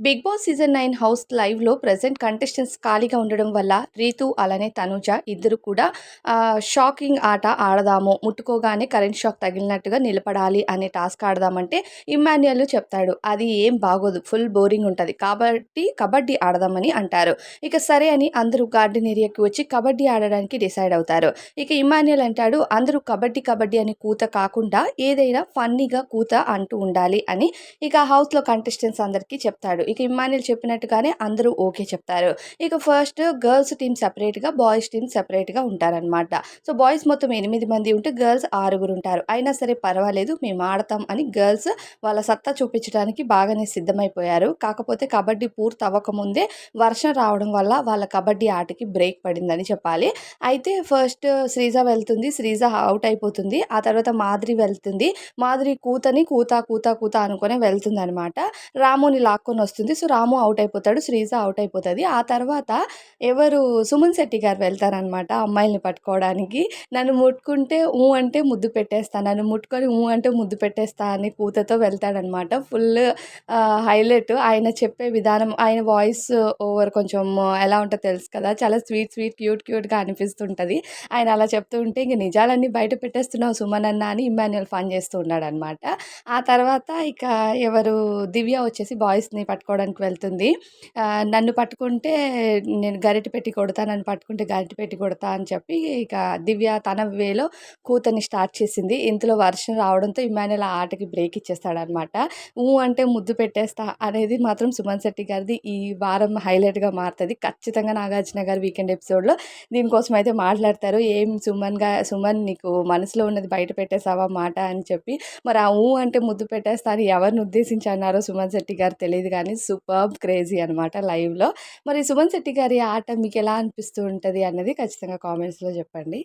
Big boss season nine house లైవ్లో present contestants ఖాళీగా ఉండడం వల్ల రీతు అలానే తనుజ ఇద్దరు కూడా షాకింగ్ ఆట ఆడదాము. ముట్టుకోగానే కరెంట్ షాక్ తగిలినట్టుగా నిలబడాలి అనే టాస్క్ ఆడదామంటే ఇమ్మాన్యుయల్ చెప్తాడు అది ఏం బాగోదు ఫుల్ బోరింగ్ ఉంటుంది. కాబట్టి కబడ్డీ ఆడదామని అంటారు. ఇక సరే అని అందరూ గార్డెన్ ఏరియాకి వచ్చి కబడ్డీ ఆడడానికి డిసైడ్ అవుతారు. ఇక ఇమాన్యుయల్ అంటాడు అందరూ కబడ్డీ కబడ్డీ అని కూత కాకుండా ఏదైనా ఫన్నీగా కూత అంటూ ఉండాలి అని ఇక హౌస్లో కంటెస్టెంట్స్ అందరికీ చెప్తాడు. ఇక ఇమాన్యుల్ చెప్పినట్టుగానే అందరూ ఓకే చెప్తారు. ఇక ఫస్ట్ గర్ల్స్ టీం సపరేట్గా బాయ్స్ టీం సపరేట్గా ఉంటారనమాట సో బాయ్స్ మొత్తం ఎనిమిది మంది ఉంటే గర్ల్స్ ఆరుగురు ఉంటారు. అయినా సరే పర్వాలేదు మేము ఆడతాం అని గర్ల్స్ వాళ్ళ సత్తా చూపించడానికి బాగానే సిద్ధమైపోయారు. కాకపోతే కబడ్డీ పూర్తి అవ్వకముందే వర్షం రావడం వల్ల వాళ్ళ కబడ్డీ ఆటకి బ్రేక్ పడిందని చెప్పాలి. అయితే ఫస్ట్ శ్రీజ వెళ్తుంది శ్రీజ అవుట్ అయిపోతుంది. ఆ తర్వాత మాధురి వెళ్తుంది. మాధురి కూతని కూత కూత కూత అనుకునే వెళ్తుంది అనమాట రాముని లాక్కొని వస్తుంది. సో రాము అవుట్ అయిపోతాడు శ్రీజ అవుట్ అయిపోతుంది. ఆ తర్వాత ఎవరు సుమన్ శెట్టి గారు వెళ్తారనమాట అమ్మాయిల్ని పట్టుకోవడానికి. నన్ను ముట్టుకుంటే ఊ అంటే ముద్దు పెట్టేస్తా నన్ను ముట్టుకొని ఊ అంటే ముద్దు పెట్టేస్తా అని కూతతో వెళ్తాడనమాట ఫుల్ హైలైట్. ఆయన చెప్పే విధానం ఆయన వాయిస్ ఓవర్ కొంచెం ఎలా ఉంటుందో తెలుసు కదా. చాలా స్వీట్ స్వీట్ క్యూట్ క్యూట్గా అనిపిస్తుంటుంది. ఆయన అలా చెప్తూ ఉంటే ఇంక నిజాలన్నీ బయట పెట్టేస్తున్నావు సుమన్ అన్న అని ఇమాన్యుల్ ఫన్ చేస్తూ ఉన్నాడనమాట ఆ తర్వాత ఇక ఎవరు దివ్య వచ్చేసి బాయ్స్ని పట్టుకోవడానికి వెళ్తుంది. నన్ను పట్టుకుంటే నేను గరిట పెట్టి కొడతా నన్ను పట్టుకుంటే గరిట పెట్టి కొడతా అని చెప్పి ఇక దివ్య తన వేలో కూతని స్టార్ట్ చేసింది. ఇంతలో వర్షం రావడంతో ఇమానుల ఆ ఆటకి బ్రేక్ ఇచ్చేస్తాడనమాట. ఊ అంటే ముద్దు పెట్టేస్తా అనేది మాత్రం సుమన్ శెట్టి గారిది ఈ వారం హైలైట్గా మారుతుంది. ఖచ్చితంగా నాగార్జున గారు వీకెండ్ ఎపిసోడ్లో దీనికోసం అయితే మాట్లాడతారు. ఏం సుమన్గా సుమన్ నీకు మనసులో ఉన్నది బయట పెట్టేసావా మాట అని చెప్పి. మరి ఆ ఊ అంటే ముద్దు పెట్టేస్తా అని ఎవరిని ఉద్దేశించి అన్నారో సుమన్ శెట్టి గారు తెలియదు కానీ కానీ సూపర్ క్రేజీ అనమాట లైవ్లో. మరి సుమన్ శెట్టి గారి ఆట మీకు ఎలా అనిపిస్తూ ఉంటుంది అన్నది ఖచ్చితంగా కామెంట్స్లో చెప్పండి.